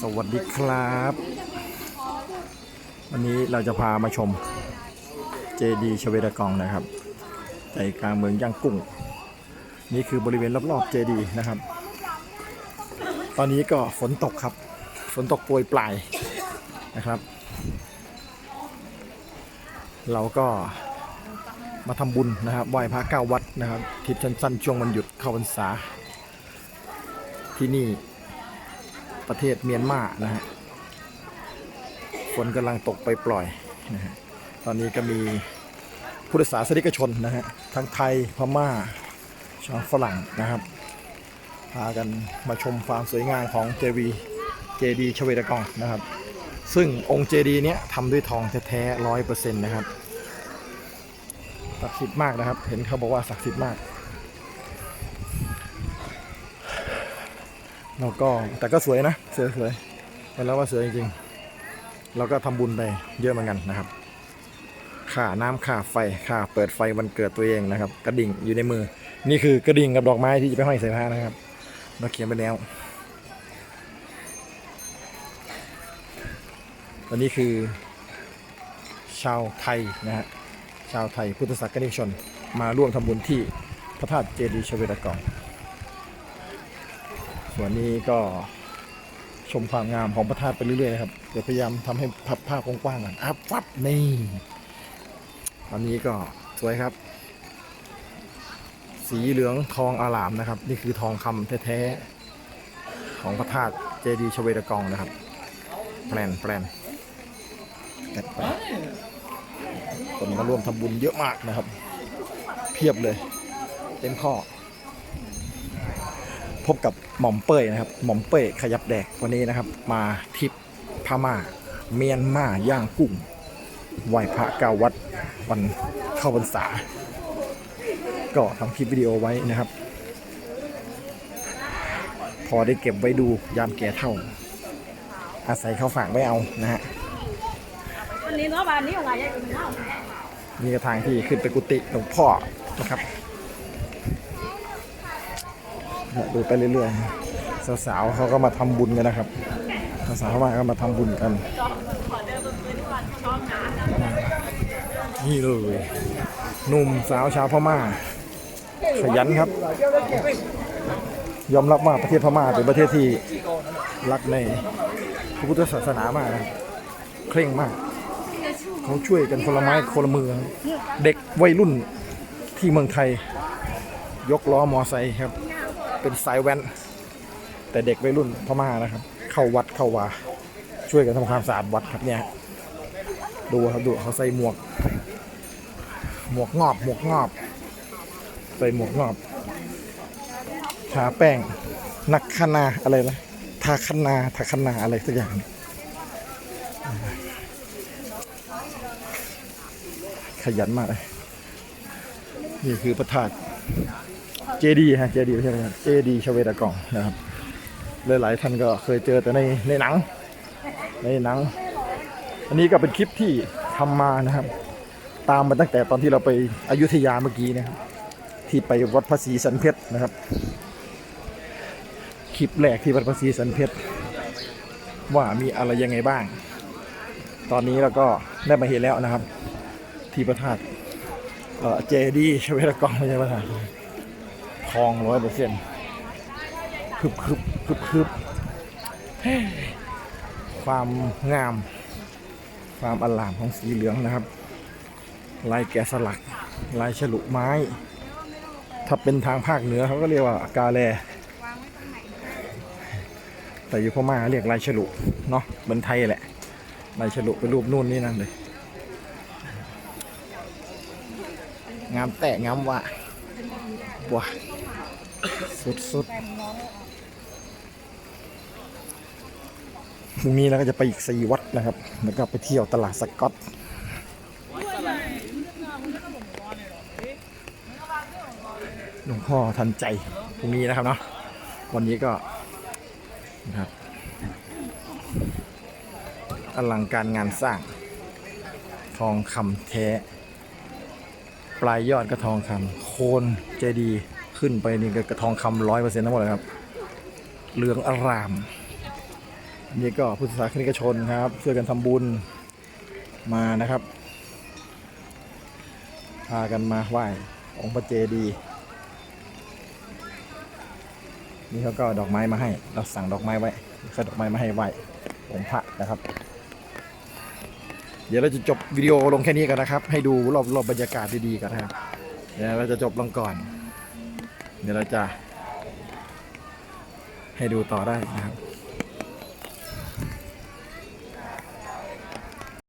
สวัสดีครับ วันนี้เราจะพามาชมเจดีชเวดากองนะครับใจกลางเมืองย่างกุ้ง นี่คือบริเวณรอบๆเจดีนะครับ ตอนนี้ก็ฝนตกครับ ฝนตกโปรยปลายนะครับ เราก็มาทำบุญนะครับไหว้พระเก้าวัดนะครับทริปสั้นช่วงวันหยุดเข้าพรรษาที่นี่ ประเทศเมียนมานะฮะฝนกำลังตกไปปล่อยนะฮะตอนนี้ก็มีพุทธศาสนิกชนนะฮะทั้งไทยพม่าชาวฝรั่งนะครับ พากันมาชมความสวยงามของเจวีเจดีชเวดากองนะครับ ซึ่งองค์เจดีเนี้ยทำด้วยทองแท้ๆร้อยเปอร์เซ็นต์นะครับศักดิ์สิทธิ์มากนะครับ เห็นเขาบอกว่าศักดิ์สิทธิ์มาก แล้วก็แต่ก็สวยนะสวยสวยเห็นแล้วว่าสวยจริงๆเราก็ทำบุญไปเยอะเหมือนกันนะครับค่าน้ำค่าไฟค่าเปิดไฟวันเกิดตัวเองนะครับ กระดิ่งอยู่ในมือ นี่คือกระดิ่งกับดอกไม้ที่จะไปห้อยใส่ผ้านะครับเราเขียนไปแล้วตอนนี้คือ ชาวไทยนะฮะชาวไทยพุทธศาสนิกชน มาร่วมทำบุญที่พระธาตุเจดีย์ชเวดากอง ส่วนนี้ก็ชมความงามของพระธาตุไปเรื่อยๆครับเดี๋ยวพยายามทำให้พับภาพกว้างๆก่อนอัพฟับนี่ตอนนี้ก็สวยครับ สีเหลืองทองอารามนะครับ นี่คือทองคำแท้ๆของพระธาตุเจดีย์ชเวดกองนะครับแปลนแปลนแปลนแปลนคนมาร่วมทำบุญเยอะมากนะครับ เพียบเลย เต็มข้อ พบกับหม่อมเป้ยนะครับ หม่อมเป้ยขยับแดกวันนี้นะครับ มาทริปพม่า เมียนมาย่างกุ้งไหว้พระเก้าวัดวันเข้าพรรษา ก็ทำคลิปวิดีโอไว้นะครับ พอได้เก็บไว้ดูยามแก่เท่า อาศัยเขาฝากไว้เอานะฮะวันนี้เนาะบ้านนี้อะไรยังกินข้าวนี่ก็ทางที่ขึ้นไปกุฏิหลวงพ่อนะครับเนี่ย ดูไปเรื่อยๆสาวๆเขาก็มาทำบุญกันนะครับสาวๆมาก็มาทำบุญกันนี่เลยหนุ่มสาวชาวพม่าขยันครับ ยอมรับว่าประเทศพม่าเป็นประเทศที่รักในพระพุทธศาสนามากนะเคร่งมาก เขาช่วยกันคนละไม้คนละมือ เด็กวัยรุ่นที่เมืองไทย ยกล้อมอไซค์ครับ เป็นสายแว้น แต่เด็กวัยรุ่นพม่านะครับ เข้าวัดเข้าวาช่วยกันทำความสะอาดวัดครับเนี่ยดูครับดูเขาใส่หมวก หมวกงอบหมวกงอบ ใส่หมวกงอบทาแป้งนักคนาอะไรนะทาคนาทาคนาอะไรสักอย่างขยันมากเลย นี่คือพระธาตุ เจดีฮะเจดีใช่ไหมครับเจดีชเวดากองนะครับหลายๆท่านก็เคยเจอแต่ในในหนัง ในหนัง อันนี้ก็เป็นคลิปที่ทำมานะครับ ตามมาตั้งแต่ตอนที่เราไปอยุธยาเมื่อกี้นะครับที่ไปวัดพระศรีสันเพชรนะครับ คลิปแรกที่วัดพระศรีสันเพชรว่ามีอะไรยังไงบ้าง ตอนนี้เราก็ได้มาเห็นแล้วนะครับ ที่พระธาตุเจดีชเวดากองไม่ใช่พระธาตุ ทองร้อยเปอร์เซ็นต์คึบคึบคึบคึบความงาม ความอลามของสีเหลืองนะครับ ลายแกะสลัก ลายฉลุไม้ ถ้าเป็นทางภาคเหนือเขาก็เรียกว่ากาแลแต่อยู่พม่าเรียกลายฉลุเนาะเหมือนไทยแหละลายฉลุเป็นรูปนู่นนี่นั่นเลยงามแต่งามว่ะว้า สุดสุดพรุ่งนี้เราก็จะไปอีกสี่วัดนะครับ แล้วก็ไปเที่ยวตลาดสกอตหลวงพ่อทันใจพรุ่งนี้นะครับเนาะวันนี้ก็นะครับอลังการงานสร้าง ทองคำแท้ ปลายยอดก็ทองคำโคนเจดีย์ ขึ้นไปนี่ก็กระทองคำร้อยเปอร์เซ็นต์ทั้งหมดเลยครับเหลืองอารามนี่ก็พุทธศาสนิกชนครับช่วยกันทำบุญมานะครับ พากันมาไหว้องค์พระเจดีย์นี่เขาก็ดอกไม้มาให้ เราสั่งดอกไม้ไว้เขาดอกไม้มาให้ไหว้องค์พระนะครับ เดี๋ยวเราจะจบวิดีโอลงแค่นี้กันนะครับ ให้ดูรอบรอบบรรยากาศดีๆกันนะครับเดี๋ยวเราจะจบลงก่อน เดี๋ยวเราจะให้ดูต่อได้นะครับ